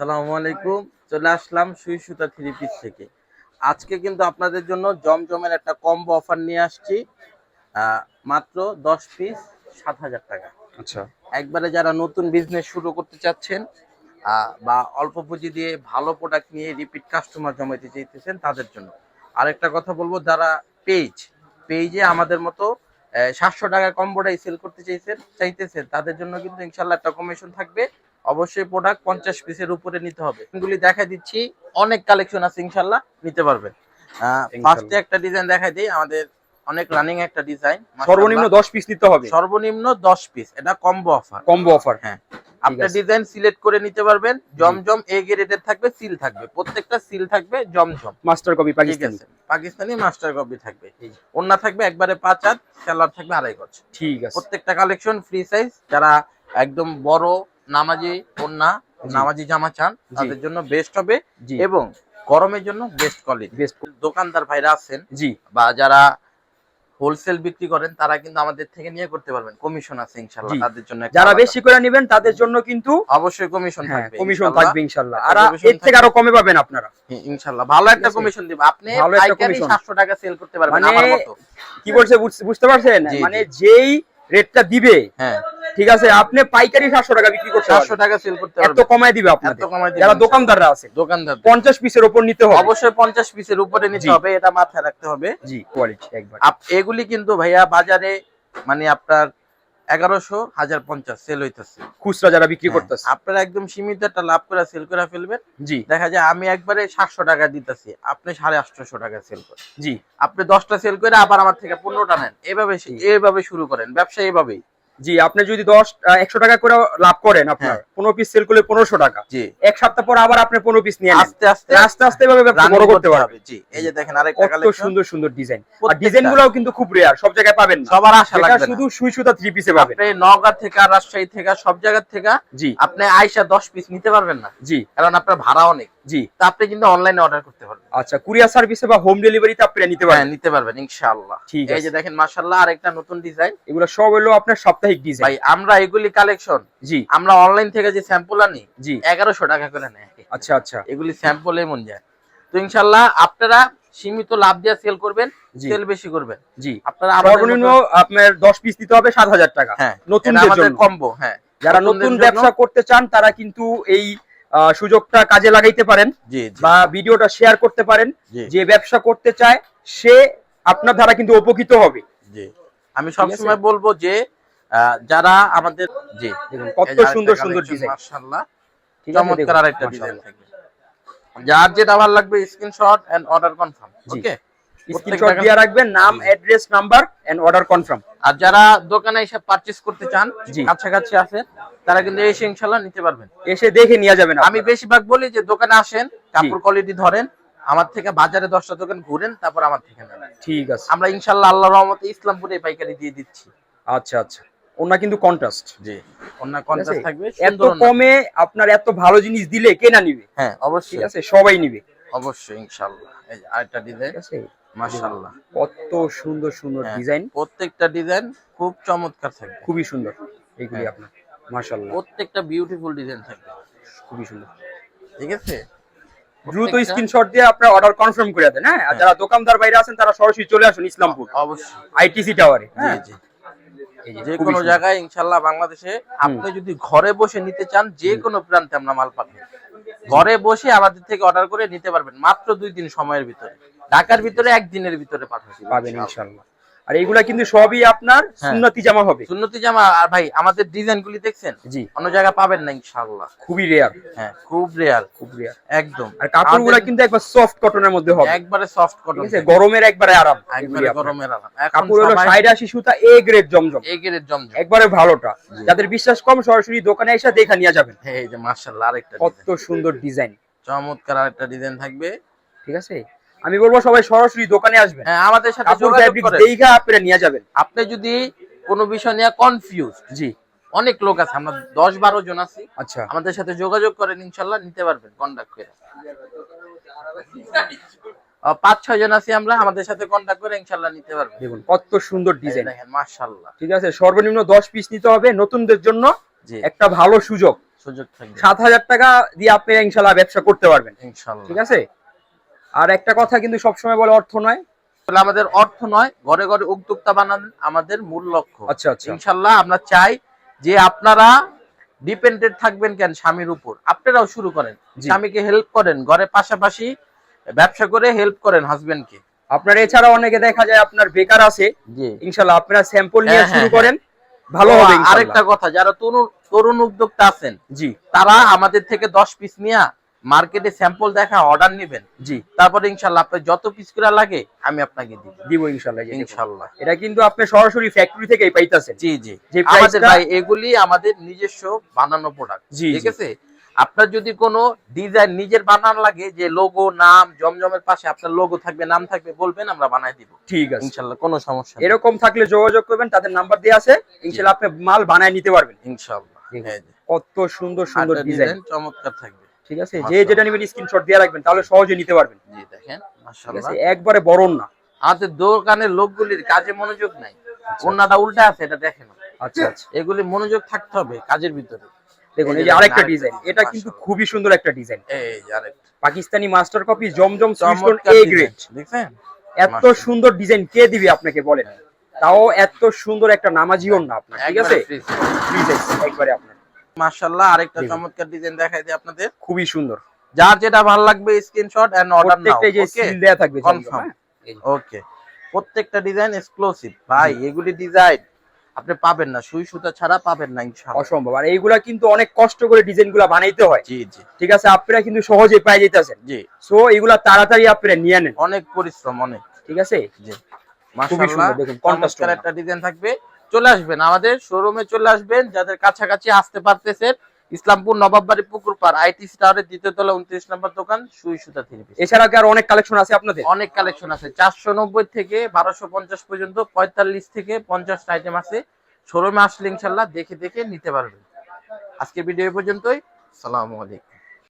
আসসালামু আলাইকুম। চলে আসলাম সুই সুতা থ্রি পিস থেকে। আজকে কিন্তু আপনাদের জন্য জমজমের একটা কম্বো অফার নিয়ে আসছি। মাত্র দশ পিস সাত হাজার টাকা। আচ্ছা। একবারে যারা নতুন বিজনেস শুরু করতে চাচ্ছেন বা অল্প পুঁজি দিয়ে ভালো প্রোডাক্ট নিয়ে রিপিট কাস্টমার জমাইতে চাইতেছেন তাদের জন্য। আরেকটা কথা বলব যারা পেজ পেজে আমাদের মতো সাতশো টাকা কম্বোটাই সেল করতে চাইছেন চাইতেছেন তাদের জন্য কিন্তু ইনশাল্লাহ একটা কমিশন থাকবে। অবশ্যই প্রোডাক্ট পঞ্চাশ পিসের উপরে নিতে হবে। এগুলি দেখা দিচ্ছি অনেক কালেকশন আছে ইনশাল্লাহ নিতে পারবেন। ফার্স্টে একটা ডিজাইন দেখা দিই আমাদের অনেক রানিং একটা ডিজাইন সর্বনিম্ন দশ পিস নিতে হবে। সর্বনিম্ন দশ পিস এটা কম্বো অফার কম্বো অফার হ্যাঁ। আপনার ডিজাইন সিলেক্ট করে নিতে পারবেন জমজম এ গ্রেডের থাকবে সিল থাকবে প্রত্যেকটা সিল থাকবে Zamzam. Master copy Pakistani Pakistani master copy থাকবে। ওন্না থাকবে একবারে পাঁচ হাত সেলার থাকবে আড়াই গজ। ঠিক আছে। প্রত্যেকটা কালেকশন ফ্রি সাইজ যারা একদম বড় নামাজি জি। নামাজি জামা চান তাদের জন্য বেস্ট হবে এবং গরমের জন্য বেস্ট কোয়ালিটি বেস্ট দোকানদার ভাইরা আছেন জি। বা যারা হোলসেল বিক্রি করেন তারা কিন্তু আমাদের থেকে নিয়ে করতে পারবেন। কমিশন আছে ইনশাআল্লাহ তাদের জন্য যারা বেশি করে নেবেন তাদের জন্য কিন্তু অবশ্যই কমিশন হ্যাঁ থাকবে কমিশন থাকবে ইনশাল্লাহ আর এর থেকে আরও কমে পাবেন আপনারা। হ্যাঁ, ইনশাআল্লাহ। ভালো একটা কমিশন দিব। আপনি ভালো একটা পাইকারি 700 টাকা সেল করতে পারবেন মানে আমার মতো। কি বলছে বুঝ- বুঝতে পারছেন? মানে যেই রেটটা দিবে হ্যাঁ। ঠিক আছে আপনি পাইকারি সাতশো টাকা বিক্রি করতে 700 টাকা সেল করতে এত কমায় দিবে আপনাদের এত কমায় দিবে। যারা দোকানদাররা আছে দোকানদার। পঞ্চাশ পিসের উপর নিতে হবে। অবশ্যই 50 পিসের উপরে নিতে হবে এটা মাথায় রাখতে হবে। জি কোয়ালিটি একবার। এগুলি কিন্তু ভাইয়া বাজারে মানে আপনার এগারোশো হাজার পঞ্চাশ সেল হইতেছে। খুচরা যারা বিক্রি করতেছে। আপনারা একদম সীমিত একটা লাভ করে সেল করে ফেলবেন। জি। দেখা যায় আমি একবারে সাতশো টাকা দিতেছি আপনি সাড়ে আটশোশো টাকা সেল করেন। জি। আপনি দশটা সেল করে আবার আমার থেকে পনেরোটা নেন। এভাবে। এভাবে শুরু করেন ব্যবসা এভাবেই। জি আপনি যদি দশ একশো টাকা করে লাভ করেন আপনার হ্যাঁ। পনেরো পিস সেল করলে পনেরোশো টাকা। জি। এক সপ্তাহ পর আবার আপনি পনেরো পিস নিয়ে আস্তে আস্তে আস্তে আস্তে এভাবে বড় করতে পারবে জি এই যে দেখেন আরেকটা কত সুন্দর সুন্দর ডিজাইন আর ডিজাইন গুলাও কিন্তু খুব রেয়ার সব জায়গায় পাবেন না। সবার আশা লাগবে শুধু সুই সুতা থ্রি পিসে পাবেন। আপনি নওগাঁ থেকে রাজশাহী থেকে সব জায়গা থেকে জি। আপনি আইসা দশ পিস নিতে পারবেন না। জি। কারণ আপনার ভাড়া অনেক। জি। তা আপনি কিন্তু অনলাইনে অর্ডার করতে পারবেন। আচ্ছা কুরিয়ার সার্ভিসে বা হোম ডেলিভারিতে আপনারা নিতে হ্যাঁ পারেন নিতে পারবেন ইনশাআল্লাহ। ঠিক এই আছে। যে দেখেন মাশাআল্লাহ আরেকটা নতুন ডিজাইন এগুলো সব হলো আপনার সাপ্তাহিক ডিজাইন ভাই আমরা এগুলি কালেকশন জি। আমরা অনলাইন থেকে যে স্যাম্পল আনি জি। এগারোশো টাকা করে নেয় আচ্ছা আচ্ছা। এগুলি স্যাম্পল এমন যায়। তো ইনশাআল্লাহ আপনারা সীমিত লাভ দিয়ে সেল করবেন সেল বেশি করবেন। জি। আপনারা সর্বনিম্ন আপনার দশ পিস দিতে হবে সাত হাজার টাকা। হ্যাঁ এটা আমাদের কম্বো হ্যাঁ যারা নতুন ব্যবসা করতে চান তারা কিন্তু এই সুযোগটা কাজে লাগাইতে পারেন বা ভিডিওটা শেয়ার করতে পারেন যে ব্যবসা করতে চায় সে আপনার দ্বারা কিন্তু উপকৃত হবে। আমি সবসময় বলব যে যারা আমাদের জি। কত সুন্দর সুন্দর ডিজাইন মাশাআল্লাহ। চমৎকার আরেকটা ডিজাইন থাকবে যার যেটা ভালো লাগবে screenshot and order confirm. Okay screenshot দিয়ে রাখবেন নাম address number and order confirm আর যারা দোকানে এসে পারচেজ করতে চান। কাছাকাছি আছে তারা কিন্তু এসে ইনশাল্লাহ নিতে পারবেন। এসে দেখে নিয়ে যাবেন আমি বেশিরভাগ বলি যে দোকানে আসেন কাপড় কোয়ালিটি ধরেন আমার থেকে বাজারে দশটা দোকান ঘুরেন তারপর আমার থেকে নেন। ঠিক আছে। আমরা ইনশাল্লাহ আল্লাহ রহমতে ইসলামপুরে পাইকারি দিয়ে দিচ্ছি। আচ্ছা আচ্ছা। ওনা কিন্তু কন্ট্রাস্ট জি অন্য কন্টাক্ট থাকবে এত কমে আপনার এত ভালো জিনিস দিলে কে না নিবে? হ্যাঁ ঠিক অবশ্যই আছে? সবাই নিবে। অবশ্যই ইনশাল্লাহ এই আরেকটা ডিজাইন ঠিক আছে? মাশাআল্লাহ। কত সুন্দর সুন্দর হ্যাঁ। ডিজাইন। প্রত্যেকটা ডিজাইন খুব চমৎকার থাকবে। খুবই সুন্দর এইগুলি হ্যাঁ। আপনার মাশাআল্লাহ। প্রত্যেকটা বিউটিফুল ডিজাইন থাকবে। খুবই সুন্দর। ঠিক আছে? দ্রুত স্ক্রিনশট দিয়ে আপনার অর্ডার কনফার্ম করে দেন হ্যাঁ? আর যারা দোকানদার বাইরে আছেন তারা সরাসরি চলে আসুন ইসলামপুর। অবশ্যই। আইটিসি টাওয়ারে জি হ্যাঁ? জি। যে কোনো জায়গায় ইনশাল্লাহ বাংলাদেশে আপনি যদি ঘরে বসে নিতে চান যে কোনো প্রান্তে আমরা মাল পাবেন ঘরে বসে আমাদের থেকে অর্ডার করে নিতে পারবেন মাত্র দুই দিন সময়ের ভিতরে। ঢাকার ভিতরে একদিনের ভিতরে পাঠাচ্ছি পাবেন ইনশাআল্লাহ আর এইগুলা কিন্তু সবই আপনার হ্যাঁ। সুন্নতি জামা হবে। সুন্নতি জামা আর ভাই আমাদের ডিজাইন গুলি দেখছেন? জি। অন্য জায়গায় পাবেন না ইনশাল্লাহ। খুবই রেয়ার হ্যাঁ খুব রেয়ার খুব রেয়ার একদম। আর কাপড়গুলা আমাদের কিন্তু একবার সফট কটনের মধ্যে হবে। একবারে সফট ঠিক কটন আছে গরমের একবারে আরাম। একবারে গরমের আরাম। কাপড় হলো সবাই ষাট আশি সুতা এ গ্রেড জমজম। এগের জমজম। একবারে ভালোটা। যাদের বিশ্বাস কম সরাসরি দোকানে এসে দেখা নিয়ে যাবেন। হ্যাঁ, এই যে মার্শাল্লাহ আরেকটা কত সুন্দর ডিজাইন চমৎকার আরেকটা ডিজাইন থাকবে। ঠিক আছে? আমি বলব সবাই সরাসরি দোকানে আসবেন। হ্যাঁ আমাদের সাথে যোগাযোগ করেন। দেখা আপনারা নিয়ে যাবেন। আপনি যদি কোনো বিষয় নিয়ে কনফিউজ জি। অনেক লোক আছে আমরা দশ বারো জন আছি। আচ্ছা। আমাদের সাথে যোগাযোগ করেন ইনশাল্লাহ নিতে পারবেন কন্ট্যাক্ট করে। পাঁচ ছয় জন আছি আমরা আমাদের সাথে কন্ট্যাক্ট করে ইনশাল্লাহ নিতে পারবেন। দেখুন কত সুন্দর ডিজাইন দেখেন মাশাল্লাহ ঠিক আছে সর্বনিম্ন দশ পিস নিতে হবে নতুনদের জন্য। একটা ভালো সুযোগ। সুযোগ থাকবে। সাত হাজার টাকা দিয়ে আপনি ইনশাল্লাহ ব্যবসা করতে পারবেন। ইনশাল্লাহ। ঠিক আছে? আর একটা কথা কিন্তু সবসময় বলে অর্থ নয়। আমাদের অর্থ নয় ঘরে ঘরে উদ্যোক্তা বানানো আমাদের মূল লক্ষ্য। আচ্ছা আচ্ছা। ইনশাল্লাহ আমরা চাই যে আপনারা ডিপেন্ডেন্ট থাকবেন কেন স্বামীর উপর। আপনারাও শুরু করেন। স্বামীকে হেল্প করেন ঘরে পাশাপাশি ব্যবসা করে হেল্প করেন হাজবেন্ডকে। আপনার এছাড়া অনেকে দেখা যায় আপনার বেকার আছে। ইনশাল্লাহ আপনারা স্যাম্পল নিয়ে হ্যাঁ, শুরু হ্যাঁ, করেন। ভালো হবে আরেকটা আরেকটা কথা যারা তরুণ তরুণ উদ্যোক্তা আছেন জি। তারা আমাদের থেকে দশ পিস নিয়ে মার্কেটে স্যাম্পল দেখা অর্ডার নেবেন। জি। তারপরে ইনশাল্লাহ আপনার যত পিস করে লাগে আমি আপনাকে দিব। দিব ইনশাল্লাহ। ইনশাল্লাহ। এটা কিন্তু আপনি সরাসরি ফ্যাক্টরি থেকেই পাইতাছেন। জি জি। যে আমাদের ভাই এগুলি আমাদের নিজস্ব বানানো প্রোডাক্ট জি, ঠিক আছে? আপনার যদি কোনো ডিজাইন নিজের বানানো লাগে যে লোগো নাম জমজমের পাশে আপনার লোগো থাকবে নাম থাকবে বলবেন আমরা বানাই দিব। ঠিক আছে। ইনশাল্লাহ কোনো সমস্যা এরকম থাকলে যোগাযোগ করবেন তাদের নাম্বার দেওয়া আছে ইনশাল্লাহ আপনি মাল বানায় নিতে পারবেন। ইনশাল্লাহ। দেখুন। এই যে। কত সুন্দর সুন্দর ডিজাইন ডিজাইন চমৎকার থাকবে। ঠিক আছে? যে যেটা নেবেন স্ক্রিনশট দিয়ে রাখবেন তাহলে সহজে নিতে পারবেন। জি দেখেন মাশাআল্লাহ। একবারে বরণ না। আমাদের দোকানের লোকগুলির কাজে মনোযোগ নাই। ওনাটা উল্টা আছে এটা দেখেন। আচ্ছা আচ্ছা। এগুলি মনোযোগ থাকতে হবে কাজের ভিতরে। দেখুন এই যে আরেকটা ডিজাইন। এটা কিন্তু খুবই সুন্দর একটা ডিজাইন। এই আরেকটা। পাকিস্তানি মাস্টার কপি জমজম সুইস্টোন চমৎকার এ গ্রেড দেখছেন? এত সুন্দর ডিজাইন কে দিবে আপনাকে বলেন? তাও এত সুন্দর একটা নামাজিও না আপনার ঠিক আছে? একবারে আপনার। মাশাআল্লাহ আরেকটা চমৎকার ডিজাইন দেখাই দিই আপনাদের। খুবই সুন্দর। যার যেটা ভালো লাগবে স্ক্রিনশট এন্ড অর্ডার নাও প্রত্যেকটা যে সিল দেয়া থাকবে Confirm. হ্যাঁ? ওকে প্রত্যেকটা ডিজাইন এক্সক্লুসিভ ভাই এগুলি ডিজাইন আপনি পাবেন না সুই সুতা ছাড়া পাবেন না ইনশাআল্লাহ। অসম্ভব। আর এইগুলা কিন্তু অনেক কষ্ট করে ডিজাইনগুলা বানাইতে হয়। জি জি। ঠিক আছে আপনারা কিন্তু সহজে পাই যেতেছেন জি। সো এগুলা তাড়াতাড়ি আপনারা নিয়ে নেন। অনেক পরিশ্রম অনেক। ঠিক আছে? জি। মাশাআল্লাহ সুন্দর দেখুন কন্ট্রাস্ট একটা ডিজাইন থাকবে। চলে আসবেন আমাদের শোরুমে চলে আসবেন যাদের কাছাকাছি আসতে পারতেছেন ইসলামপুর নবাববাড়ি পুকুর পার আইটি স্টারের দ্বিতীয় তলা উনত্রিশ নম্বর দোকান সুই সুতা পিস। এছাড়া আর অনেক কালেকশন আছে আপনাদের? অনেক কালেকশন আছে চারশো নব্বই থেকে বারোশো পঞ্চাশ পর্যন্ত পঁয়তাল্লিশ থেকে পঞ্চাশ আইটেম আছে। শোরুমে আসলে ইনশাল্লাহ দেখে দেখে নিতে পারবেন। আজকে ভিডিও পর্যন্তই সালামু আলাইকুম।